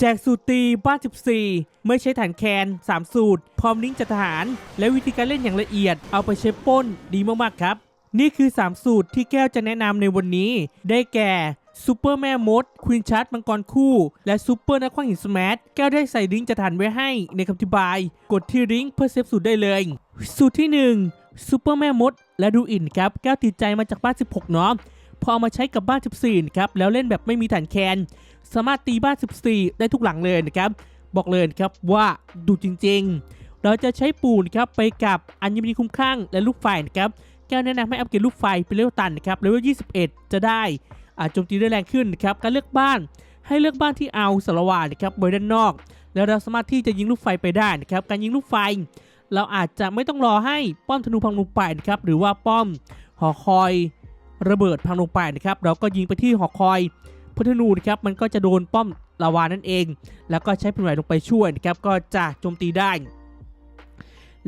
แจกสูตรตีบ้าน14 ไม่ใช้ฐานแคน 3 สูตร พร้อมลิงก์จากทหาร และวิธีการเล่นอย่างละเอียด เอาไปใช้ป้นดีมากๆครับ นี่คือ 3 สูตรที่แก้วจะแนะนำในวันนี้ ได้แก่ซูเปอร์แม่มด ควีนชาร์ดมังกรคู่ และซูเปอร์นักขว้างหินสมาร์ทแก้วได้ใส่ลิงก์จากทหารไว้ให้ในคำอธิบาย กดที่ลิงก์เพื่อเซฟสูตรได้เลย สูตรที่1ซูเปอร์แม่มดและดูอินครับ แก้วติดใจมาจากบ้าน 16 เนาะ พอเอามาใช้กับบ้าน 14นะครับแล้วเล่นแบบไม่มีฐานแคนสามารถตีบ้าน 14 ได้ทุกหลังเลยนะครับบอกเลยครับว่าดูจริง ๆ เราจะใช้ปูนครับไปกับอัญมณีคุ้มข้างและลูกไฟนะครับแก้วแนะนำให้อัปเกรดลูกไฟเป็นเลเวลตันนะครับเลเวล21 จะได้อาจโจมตีได้แรงขึ้นนะครับการเลือกบ้านให้เลือกบ้านที่เอาสารวานะครับบริเวณด้านนอก แล้วเราสามารถที่จะยิงลูกไฟไปได้นะครับการยิงลูกไฟ เราอาจจะไม่ต้องรอให้ป้อมธนูพังลงไปนะครับหรือว่าป้อมหอคอย ระเบิดพังลงไปนะครับเราก็ยิงไปที่หอคอยพุทธนูนะครับมันก็จะโดนป้อมลาวานั่นเอง แล้วก็ใช้เป็นไหวลงไปช่วยนะครับก็จะโจมตีได้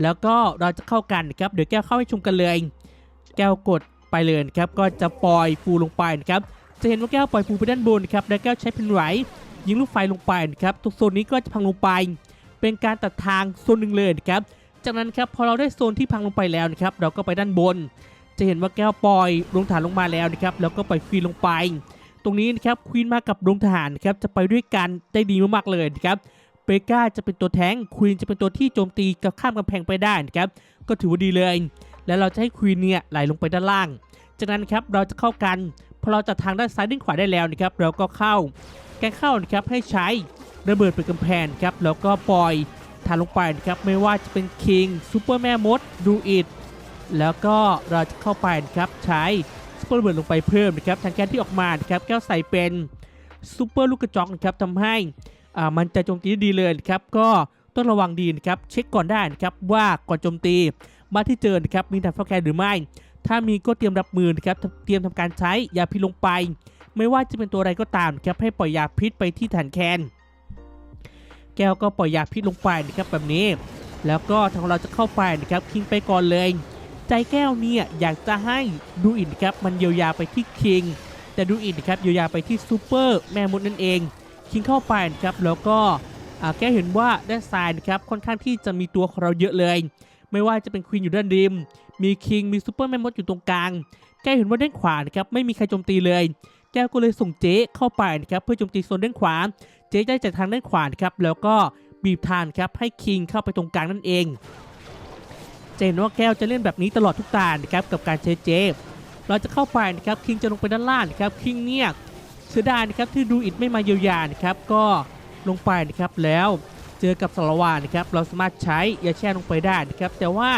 แล้วก็เราจะเข้ากันนะครับเดี๋ยวแก้วเข้าให้ชมกันเลย แก้วกดไปเลยนะครับก็จะปล่อยฟูลงไปนะครับจะเห็นว่าแก้วปล่อยฟูไปด้านบนนะครับแล้วแก้วใช้เป็นไหวยิงลูกไฟลงไปนะครับตรงโซนนี้ก็จะพังลงไป เป็นการตัดทางโซนหนึ่งเลยนะครับจากนั้นครับพอเราได้โซนที่พังลงไปแล้วนะครับเราก็ไปด้านบน จะเห็นว่าแก้วปล่อยลงฐานลงมาแล้วนะครับแล้วก็ปล่อยควีนลงไป ตรงนี้นะครับควีนมากับดวงทหารนะครับจะไปด้วยกันได้ดีมากๆเลยนะครับเบก้าจะเป็นตัวแทงควีนจะเป็นตัวที่โจมตีกับข้ามกำแพงไปได้นะครับก็ถือว่าดีเลย แล้วเราจะให้ควีนเนี่ยไหลลงไปด้านล่าง จากนั้นครับเราจะเข้ากันพอเราจัดทางด้านซ้ายด้านขวาได้แล้วนะครับเราก็เข้าแกเข้านะครับให้ใช้ระเบิดเป็นกำแพงครับแล้วก็ปล่อยฐานลงไปนะครับไม่ว่าจะเป็นคิงซูเปอร์แม่มดดูอิด แล้วก็เราจะเข้าไปนะครับใช้ซูเปอร์เบิดลงไปเพิ่มนะครับทางแก๊สที่ออกมานะครับแก้วใส่เป็นซูเปอร์ลูกกระจอกนะครับทำให้อ่ามันจะโจมตีได้ดีเลยนะครับก็ต้องระวังดีนะครับเช็คก่อนได้นะครับว่าก่อนโจมตีบ้านที่เจอนะครับมีดับฟอแกนหรือไม่ ถ้ามีก็เตรียมรับมือนะครับเตรียมทำการใช้ยาพิษลงไป ไม่ว่าจะเป็นตัวอะไรก็ตามครับให้ปล่อยยาพิษไปที่ฐานแคน แก้วก็ปล่อยยาพิษลงไปนะครับแบบนี้ แล้วก็ทางเราจะเข้าไปนะครับคิงไปก่อนเลย ใจแก้วเนี่ยอยากจะให้ดูอินครับมันเยียวยาไปที่คิงแต่ดูอินครับเยียวยาไปที่ซูเปอร์แม่มดนั่นเอง คิงเข้าไปนะครับแล้วก็แก้เห็นว่าด้านซ้ายนะครับค่อนข้างที่จะมีตัวของเราเยอะเลย ไม่ว่าจะเป็นควีนอยู่ด้านริม มีคิงมีซูเปอร์แม่มดอยู่ตรงกลาง แก้เห็นว่าด้านขวานะครับไม่มีใครโจมตีเลย แก้วก็เลยส่งเจ๊เข้าไปนะครับเพื่อโจมตีโซนด้านขวา เจ๊ได้จากทางด้านขวานครับแล้วก็บีบทางครับให้คิงเข้าไปตรงกลางนั่นเอง จะเห็นว่าแก้วจะเล่นแบบนี้ตลอดทุกตานะครับกับการใช้เจฟเราจะเข้าไปนะครับคิงจะลงไปด้านล่างนะครับคิงเนี่ยเสียดายนะครับที่ดูอิดไม่มาเยียวยานะครับก็ลงไปนะครับแล้วเจอกับสารวานะครับเราสามารถใช้ยาแช่ลงไปได้นะครับแต่ว่า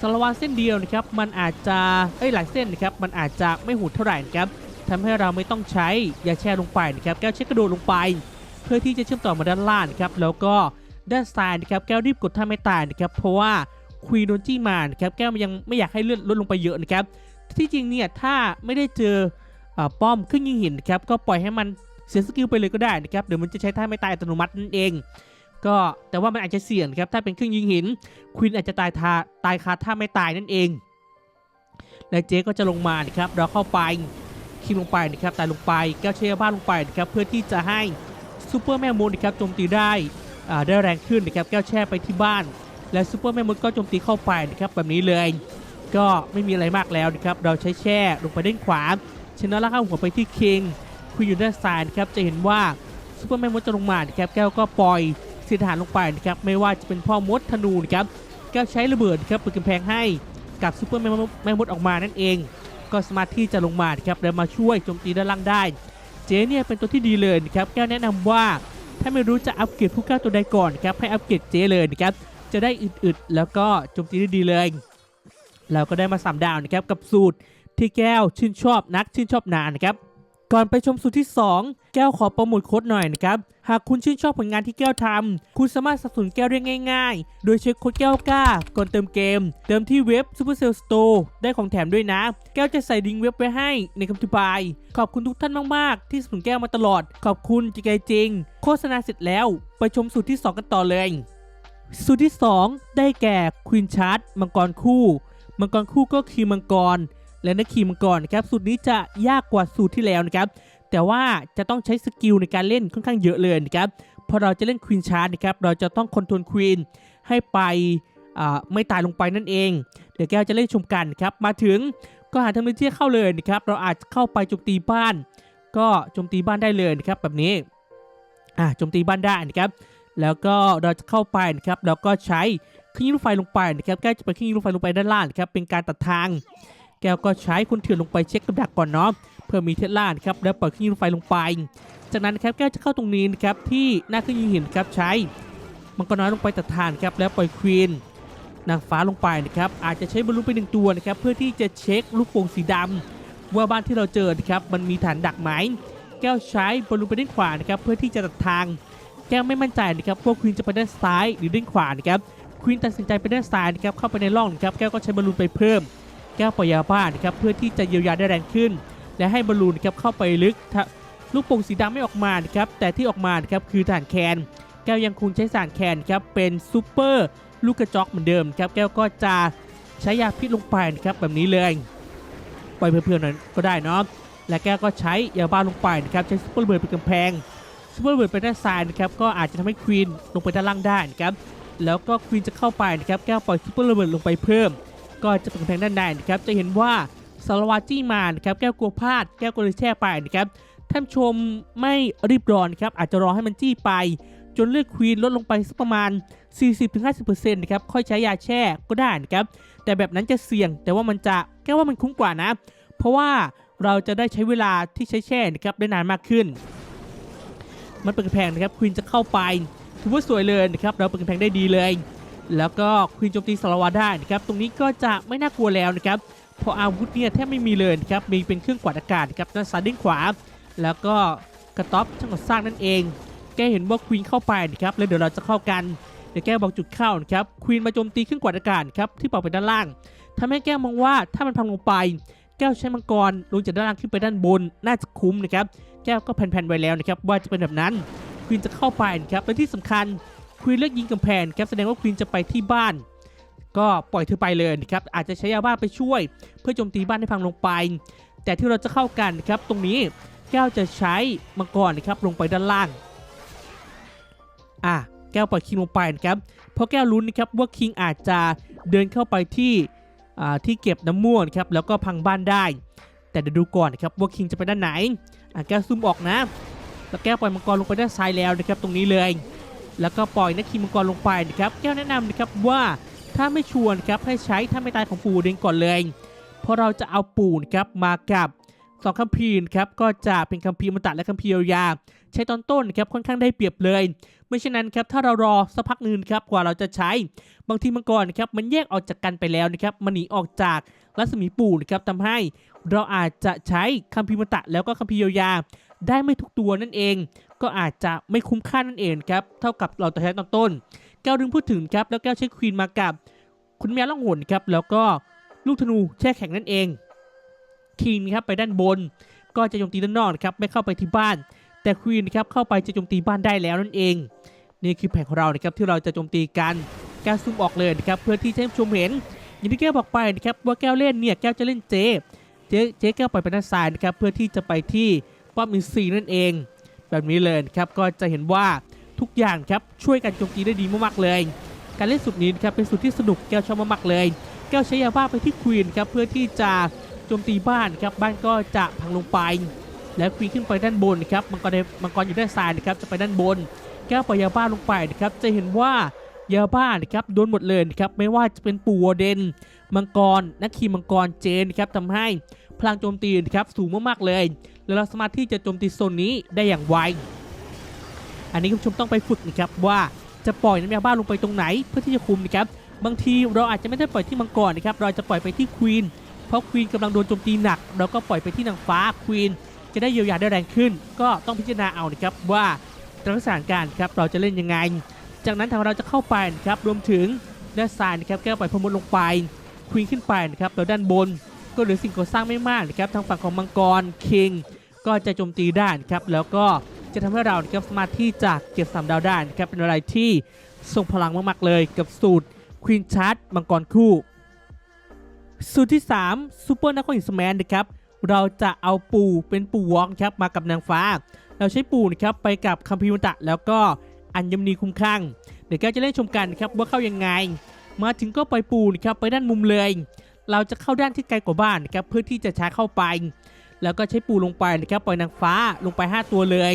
สารวาเส้นเดียวนะครับมันอาจจะเอ้ยหลายเส้นนะครับมันอาจจะไม่หูดเท่าไหร่นะครับทำให้เราไม่ต้องใช้ยาแช่ลงไปนะครับแก้วเช็คกระโดดลงไป เพื่อที่จะเชื่อมต่อมาด้านล่างนะครับแล้วก็ด้านซ้ายนะครับแก้วรีบกดท่าไม่ตายนะครับเพราะว่า ควีนโดนจี้มานะครับแก้วมันยังไม่อยากให้เลือดลดลงไปเยอะนะครับที่จริงเนี่ยถ้าไม่ได้เจออป้อมขึ้นยิงหินนะครับก็ปล่อยให้มันเสียสกิลไปเลยก็ได้นะครับเดี๋ยวมันจะใช้ท่าไม่ตายอัตโนมัตินั่นเอง ก็แต่ว่ามันอาจจะเสี่ยงครับถ้าเป็นเครื่องยิงหินควีนอาจจะตายทาตายคาท่าไม่ตายนั่นเอง และเจ๊ก็จะลงมานะครับเราเข้าไปคิมลงไปนะครับตายลงไปแก้วเชียร์บ้านลงไปนะครับเพื่อที่จะให้ซูเปอร์แม่มดนะครับโจมตีได้ได้แรงขึ้นนะครับแก้วแช่ไปที่บ้าน และซูเปอร์แมมมดก็โจมตีเข้าไปนะครับแบบนี้เลย ก็ไม่มีอะไรมากแล้วนะครับเราใช้แช่ลงไปด้านขวาชนะล้วเข้าหัวไปที่คิงคุยอยู่ด้านซ้ายนะครับจะเห็นว่าซูเปอร์แมมมดจะลงมานะครับแก้วก็ปล่อยสิทหารลงไปนะครับไม่ว่าจะเป็นพ่อมดธนูนะครับแก้วใช้ระเบิดนะครับเปิดกำแพงให้กับซูเปอร์แมมมดออกมานั่นเอง ก็สามารถที่จะลงมาครับแล้วมาช่วยโจมตีด้านล่างได้ เจเนี่ยเป็นตัวที่ดีเลยนะครับแก้วแนะนำว่าถ้าไม่รู้จะอัปเกรดผู้กล้าตัวใดก่อนครับให้อัปเกรดเจเลยนะครับ จะได้อึดๆแล้วก็โจมตีได้ดีเลยเราก็ได้มาสามดาวนะครับกับสูตรที่แก้วชื่นชอบนักชื่นชอบนานนะครับก่อนไปชมสูตรที่ 2 แก้วขอโปรโมทโค้ดหน่อยนะครับ หากคุณชื่นชอบผลงานที่แก้วทำ คุณสามารถสนับสนุนแก้วได้ง่าย ๆ โดยใช้โค้ดแก้วกล้า ก่อนเติมเกม เติมที่เว็บ Supercell Store ได้ของแถมด้วยนะ แก้วจะใส่ลิงเว็บไว้ให้ในคำอธิบาย ขอบคุณทุกท่านมากๆ ที่สนับสนุนแก้วมาตลอด ขอบคุณจริงๆจริง โฆษณาเสร็จแล้ว ไปชมสูตรที่ 2 กันต่อเลย สูตรที่ 2 ได้แก่ควีนชาร์ดมังกรคู่ มังกรคู่ก็คือมังกร และนักขี่มังกรนะครับสูตรนี้จะยากกว่าสูตรที่แล้วนะครับแต่ว่าจะต้องใช้สกิลในการเล่นค่อนข้างเยอะเลยนะครับพอเราจะเล่นควีนชาร์ดนะครับเราจะต้องคอนโทรลควีนให้ไปไม่ตายลงไปนั่นเอง เดี๋ยวแก้วจะเล่นชมกันครับมาถึงก็หาทางเที่เข้าเลยนะครับเราอาจจะเข้าไปโจมตีบ้าน ก็โจมตีบ้านได้เลยนะครับแบบนี้อ่าโจมตีบ้านได้นะครับ แล้วก็เราจะเข้าไปนะครับแล้วก็ใช้เครื่องยิงลูกไฟลงไปนะครับแก้วจะไปเครื่องยิงลูกไฟลงไปด้านล่างนะครับเป็นการตัดทาง แก้วก็ใช้คนเถื่อนลงไปเช็คกับดักก่อนเนาะเพื่อมีเทสลานะครับแล้วปล่อยเครื่องยิงลูกไฟลงไป จากนั้นครับแก้วจะเข้าตรงนี้นะครับที่หน้าเครื่องยิงหินครับใช้มังกรน้อยลงไปตัดทานครับแล้วปล่อยควีนนางฟ้าลงไปนะครับอาจจะใช้บอลลูนไปหนึ่งตัวนะครับเพื่อที่จะเช็คลูกโป่งสีดำว่าบ้านที่เราเจอนะครับมันมีฐานดักไหมแก้วใช้บอลลูนไปด้านขวานะครับเพื่อที่จะตัดทาง แก้วไม่มั่นใจนะครับว่าควีนจะไปด้านซ้ายหรือด้านขวานะครับควีนตัดสินใจไปด้านซ้ายนะครับเข้าไปในร่องนะครับแก้วก็ใช้บอลลูนไปเพิ่ม แก้วปล่อยยาบ้านะครับเพื่อที่จะเยียวยาได้แรงขึ้น และให้บอลลูนนะครับเข้าไปลึกถ้าลูกโป่งสีดำไม่ออกมานะครับแต่ที่ออกมานะครับคือฐานแคนแก้วยังคงใช้สารแคนครับเป็นซูเปอร์ลูกกระจอกเหมือนเดิมครับแก้วก็จะใช้ยาพิษลงไปนะครับแบบนี้เลยปล่อยเพื่อนๆหน่อยก็ได้เนาะและแก้วก็ใช้ยาบ้าลงไปนะครับใช้ซูเปอร์เบิร์ดเป็นกำแพง ซูเปอร์เบิร์ดไปด้านซ้ายนะครับก็อาจจะทำให้ควีนลงไปด้านล่างได้นะครับแล้วก็ควีนจะเข้าไปนะครับแก้วปล่อยซูเปอร์เบิร์ดลงไปเพิ่ม ก็จะเป็นกำแพงด้านในนะครับจะเห็นว่าสารวาจี้มานะครับแก้วกลัวพลาดแก้วก็เลยแช่ไปนะครับท่านชมไม่รีบร้อนครับอาจจะรอให้มันจี้ไป จนเลือดควีนลดลงไปสักประมาณ 40-50%นะครับค่อยใช้ยาแช่ก็ได้นะครับแต่แบบนั้นจะเสี่ยงแต่ว่ามันจะแก้ว่ามันคุ้มกว่านะ เพราะว่าเราจะได้ใช้เวลาที่ใช้แช่นะครับได้นานมากขึ้น มันเป็นกำแพงนะครับควีนจะเข้าไปถือว่าสวยเลยนะครับเราเป็นกำแพงได้ดีเลย แล้วก็ควีนโจมตีสารวาได้นะครับตรงนี้ก็จะไม่น่ากลัวแล้วนะครับเพราะอาวุธเนี่ยแทบไม่มีเลยนะครับมีเป็นเครื่องกวาดอากาศครับด้านซ้ายด้านขวา แล้วก็กระต๊อบช่างก่อสร้างนั่นเอง แกเห็นว่าควีนเข้าไปนะครับแล้วเดี๋ยวเราจะเข้ากันเดี๋ยวแกบอกจุดเข้านะครับควีนมาโจมตีเครื่องกวาดอากาศครับที่ปล่อยไปด้านล่างทำให้แก้มองว่าถ้ามันพังลงไป แก้วใช้มังกรลงจากด้านล่างขึ้นไปด้านบนน่าจะคุ้มนะครับ แก้วก็แผ่นๆไว้แล้วนะครับว่าจะเป็นแบบนั้นควีนจะเข้าไปนะครับและที่สำคัญควีนเลือกยิงกำแพงครับแสดงว่าควีนจะไปที่บ้าน ก็ปล่อยเธอไปเลยนะครับอาจจะใช้ยาบ้าไปช่วย เพื่อโจมตีบ้านให้พังลงไป แต่ที่เราจะเข้ากันนะครับตรงนี้แก้วจะใช้มังกรนะครับลงไปด้านล่างอะแก้วปล่อยคิงลงไปนะครับเพราะแก้วรู้นะครับว่าคิงอาจจะเดินเข้าไปที่อ่าที่เก็บน้ำม่วงนครับแล้วก็พังบ้านได้ แต่เดี๋ยวดูก่อนนะครับว่าคิงจะไปด้านไหน แก้วซูมออกนะแล้วแก้วปล่อยมังกรลงไปด้านซ้ายแล้วนะครับตรงนี้เลย แล้วก็ปล่อยนักคิงมังกรลงไปนะครับแก้วแนะนำนะครับว่าถ้าไม่ชวนครับให้ใช้ถ้าไม่ตายของปู่เดนก่อนเลย เพราะเราจะเอาปู่นครับมากับสองคัมภีร์นครับก็จะเป็นคัมภีร์อมตะและคัมภีร์ยา ใช้ตอนต้นครับค่อนข้างได้เปรียบเลย ไม่เช่นนั้นครับถ้าเรารอสักพักนึงครับกว่าเราจะใช้ บางทีมังกรนะครับมันแยกออกจากกันไปแล้วนะครับมันหนีออกจากรัศมีปู่นะครับทำให้เราอาจจะใช้คัมภีร์มตะแล้วก็คัมภีร์ยาได้ไม่ทุกตัวนั่นเอง ก็อาจจะไม่คุ้มค่านั่นเองครับเท่ากับเราจะใช้ตอนต้น แก้วดึงพูดถึงครับแล้วแก้วใช้ควีนมากับ คุณแมวล่องหนครับแล้วก็ลูกธนูแช่แข็งนั่นเองคิงครับไปด้านบน ก็จะโจมตีด้านนอกนครับไม่เข้าไปที่บ้าน แต่ควีนครับเข้าไปจะโจมตีบ้านได้แล้วนั่นเอง นี่คือแผนของเรานะครับที่เราจะโจมตีกัน แก้วซูมออกเลยนะครับเพื่อที่จะให้ชมเห็น อย่างที่แก้วบอกไปนะครับว่าแก้วเล่นเนี่ยแก้วจะเล่นเจเจเจแก้วปล่อยไปด้านซ้ายนะครับเพื่อที่จะไปที่ป้อมอินซีนั่นเอง แบบนี้เลยครับก็จะเห็นว่าทุกอย่างครับช่วยกันโจมตีได้ดีมากๆเลย การเล่นสุดนี้นครับเป็นสุดที่สนุกแก้วชอบมากๆเลย แก้วใช้ยาบ้าไปที่ควีนครับเพื่อที่จะโจมตีบ้านครับบ้านก็จะพังลงไป แล้วควีนขึ้นไปด้านบนครับมังกรมังกรอยู่ด้านซ้ายนะครับจะไปด้านบน แก้วปล่อยยาบ้าลงไปนะครับจะเห็นว่า ยาบ้านะครับโดนหมดเลยนะครับไม่ว่าจะเป็นปูวเดนมังกรนักขี่มังกรเจนนะครับทำให้พลังโจมตีนะครับสูงมากๆเลย แล้วเราสามารถที่จะโจมตีโซนนี้ได้อย่างไวอันนี้คุณผู้ชมต้องไปฝึกนะครับว่าจะปล่อยน้ำยาบ้าลงไปตรงไหนเพื่อที่จะคุมนะครับบางทีเราอาจจะไม่ได้ปล่อยที่มังกรนะครับเราจะปล่อยไปที่ควีนเพราะควีนกำลังโดนโจมตีหนัก เราก็ปล่อยไปที่นางฟ้าควีนจะได้เยียวยาได้แรงขึ้น ก็ต้องพิจารณาเอานะครับว่าสถานการณ์ครับเราจะเล่นยังไง จากนั้นทางเราจะเข้าไปนะครับรวมถึงด้านซ้ายนะครับแก้วปล่อยพมดลงไปควีนขึ้นไปนะครับแล้วด้านบนก็เหลือสิ่งก่อสร้างไม่มากนะครับทางฝั่งของมังกรคิงก็จะโจมตีได้นะครับแล้วก็จะทำให้เรานะครับสามารถที่จะเก็บสามดาวได้นะครับเป็นอะไรที่ทรงพลังมากๆเลยกับสูตรควีนชาร์ดมังกรคู่ สูตรที่3ซูเปอร์นักอินสแมนนะครับเราจะเอาปูเป็นปูวอล์กครับมากับนางฟ้า เราใช้ปูนะครับไปกับคัมพิวตะแล้วก็ อัญมณีคุ้มข้างเดี๋ยวแกจะเล่นชมกันนะครับว่าเข้ายังไง มาถึงก็ปล่อยปูนะครับไปด้านมุมเลย เราจะเข้าด้านที่ไกลกว่าบ้านนะครับเพื่อที่จะช้าเข้าไป แล้วก็ใช้ปูลงไปนะครับปล่อยนางฟ้าลงไป 5 ตัวเลย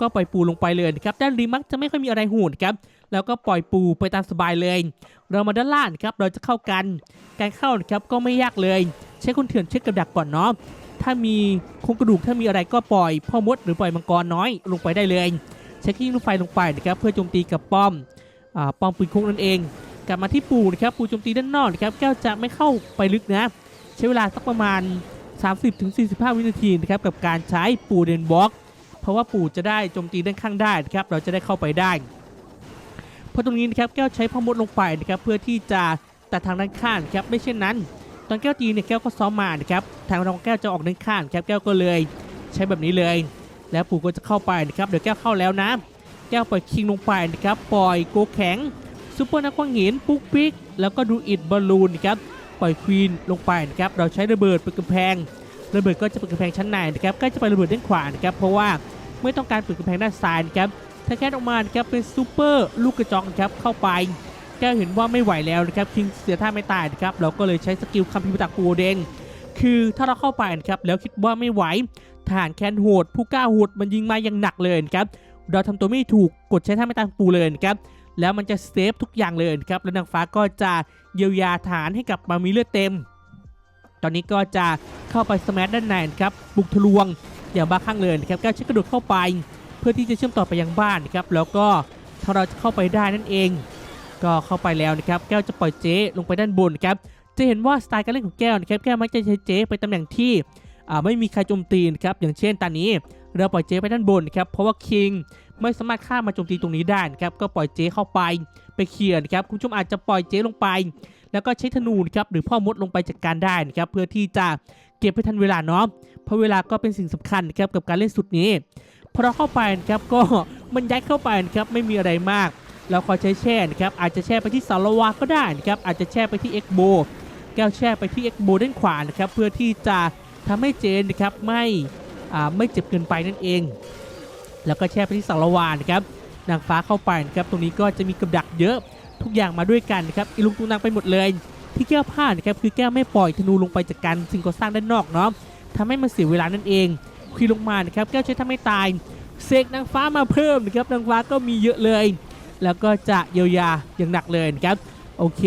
ก็ปล่อยปูลงไปเลยนะครับด้านริมมักจะไม่ค่อยมีอะไรหูนะครับแล้วก็ปล่อยปูไปตามสบายเลย เรามาด้านล่างนะครับเราจะเข้ากัน การเข้านะครับก็ไม่ยากเลย ใช้คนเถื่อนเช็คกับดักก่อนเนาะถ้ามีโครงกระดูกถ้ามีอะไรก็ปล่อยพ่อมดหรือปล่อยมังกรน้อยลงไปได้เลย ใช้กิ้งลูกไฟลงไปนะครับเพื่อโจมตีกับป้อมอป้อมปืนค้งนั่นเอง กลับมาที่ปูนะครับปูโจมตีด้านนอกนะครับแก้วจะไม่เข้าไปลึกนะใช้เวลาสักประมาณ 30-45 วินาทีนะครับกับการใช้ปูเดนบล็อกเพราะว่าปูจะได้โจมตีด้านข้างได้นะครับเราจะได้เข้าไปได้เพราะตรงนี้นะครับแก้วใช้พอมดลงไปนะครับเพื่อที่จะตัดทางด้านข้างนะครับไม่เช่นนั้น ตอนแก้วตีเนี่ยแก้วก็ซ้อมมานะครับทางรองแก้วจะออกด้านข้างครับแก้วก็เลย ใช้แบบนี้เลย แล้วปู่ก็จะเข้าไปนะครับ เดี๋ยวแก้วเข้าแล้วนะ แก้วปล่อยคิงลงไปนะครับ ปล่อยโกแข็งซูเปอร์นักว้างหินปุ๊กปิ๊ก แล้วก็ดูอิดบอลลูนนะครับ ปล่อยควีนลงไปนะครับ เราใช้ระเบิดเป็นกำแพง ระเบิดก็จะเป็นกำแพงชั้นในนะครับใกล้จะไประเบิดด้านขวานะครับ เพราะว่าไม่ต้องการเปิดกำแพงด้านซ้ายนะครับถ้าแค่ออกมานะครับเป็นซูเปอร์ลูกกระจอกนะครับเข้าไปแก้วเห็นว่าไม่ไหวแล้วนะครับคิงเสียท่าไม่ตายนะครับเราก็เลยใช้สกิลคัมพิวตักปูเดง คือถ้าเราเข้าไปนะครับแล้วคิดว่าไม่ไหวทหารแคนโหดผู้กล้าโหดมันยิงมาอย่างหนักเลยนะครับเราทำตัวไม่ถูกกดใช้ท่าไม่ตายปูเลยนะครับแล้วมันจะเซฟทุกอย่างเลยนะครับแล้วนางฟ้าก็จะเยียวยาฐานให้กลับมามีเลือดเต็ม ตอนนี้ก็จะเข้าไปสมัด้านในนะครับบุกทะลวงอย่างบ้าคลั่งเลยนะครับแก้วใช้กระโดดเข้าไป เพื่อที่จะเชื่อมต่อไปยังบ้านนะครับแล้วก็ถ้าเราจะเข้าไปได้นั่นเอง ก็เข้าไปแล้วนะครับแก้วจะปล่อยเจ๊ลงไปด้านบนครับ จะเห็นว่าสไตล์การเล่นของแก้วนะครับแก้วมักจะใช้เจ๊ไปตำแหน่งที่ไม่มีใครโจมตีนะครับอย่างเช่นตอนนี้เราปล่อยเจ๊ไปด้านบนนะครับเพราะว่าคิงไม่สามารถข้ามมาโจมตีตรงนี้ได้นะครับก็ปล่อยเจ๊เข้าไปไปเคลียร์นะครับคุณผู้ชมอาจจะปล่อยเจ๊ลงไป แล้วก็ใช้ธนูนะครับหรือพ่อมดลงไปจัดการได้นะครับเพื่อที่จะเก็บให้ทันเวลาเนาะเพราะเวลาก็เป็นสิ่งสำคัญนะครับกับการเล่นสุดนี้พอเราเข้าไปนะครับก็มันยัดเข้าไปนะครับไม่มีอะไรมาก เราคอยใช้แช่นะครับอาจจะแช่ไปที่สารวาก็ได้นะครับอาจจะแช่ไปที่เอ็กโบ แก้วแช่ไปที่เอ็กโบด้านขวานะครับเพื่อที่จะทำให้เจนนะครับไม่ไม่เจ็บเกินไปนั่นเอง แล้วก็แช่ไปที่สารวานะครับนางฟ้าเข้าไปนะครับตรงนี้ก็จะมีกับดักเยอะทุกอย่างมาด้วยกันนะครับอีลุงตุงนางไปหมดเลย ที่แก้วพลานะครับคือแก้วไม่ปล่อยธนูลงไปจากการสิ่งก่อสร้างด้านนอกเนาะทำให้มันเสียเวลานั่นเองคุยลงมานะครับแก้วใช้ทำให้ตายเสกนางฟ้ามาเพิ่มนะครับนางฟ้าก็มีเยอะเลย แล้วก็จะเยียวยาอย่างหนักเลยนะครับโอเค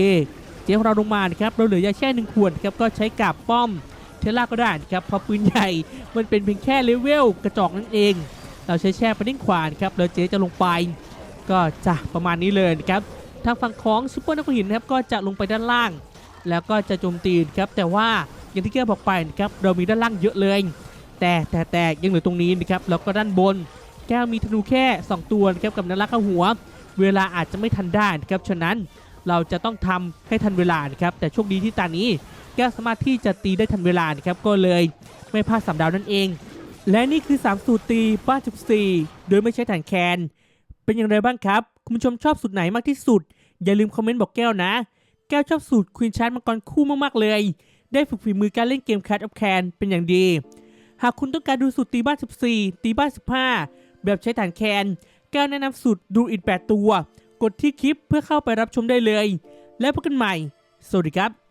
เจ๊ของเราลงมานะครับเราเหลือยาแช่หนึ่งขวดครับก็ใช้กับป้อมเทล่าก็ได้ครับเพราะปืนใหญ่มันเป็นเพียงแค่เลเวลกระจอกนั่นเอง เราใช้แช่ไปด้านขวานครับแล้วเจ๊จะลงไป ก็จะประมาณนี้เลยครับทางฝั่งของซุปเปอร์นักหินนะครับก็จะลงไปด้านล่าง แล้วก็จะโจมตีครับแต่ว่าอย่างที่แก้วบอกไปนะครับเรามีด้านล่างเยอะเลย แต่แต่แต่ยังเหลือตรงนี้นะครับแล้วก็ด้านบน แก้วมีธนูแค่ 2 ตัวนะครับกับนันลักเข้าหัว เวลาอาจจะไม่ทันได้นะครับฉะนั้น เราจะต้องทำให้ทันเวลานะครับแต่โชคดีที่ตานี้แก้วสามารถที่จะตีได้ทันเวลานะครับก็เลยไม่พลาดสามดาวนั่นเอง และนี่คือ 3 สูตรตีบ้าน14 โดยไม่ใช้ฐานแคน เป็นอย่างไรบ้างครับ คุณผู้ชมชอบสูตรไหนมากที่สุด อย่าลืมคอมเมนต์บอกแก้วนะ แก้วชอบสูตรควีนชาร์ดมังกรคู่มากๆเลย ได้ฝึกฝีมือการเล่นเกม Cat of Can เป็นอย่างดี หากคุณต้องการดูสูตรตีบ้าน 14 ตีบ้าน 15 แบบใช้ฐานแคน แก้วแนะนำสูตรดูอิด8ตัว กดที่คลิปเพื่อเข้าไปรับชมได้เลย แล้วพบกันใหม่ สวัสดีครับ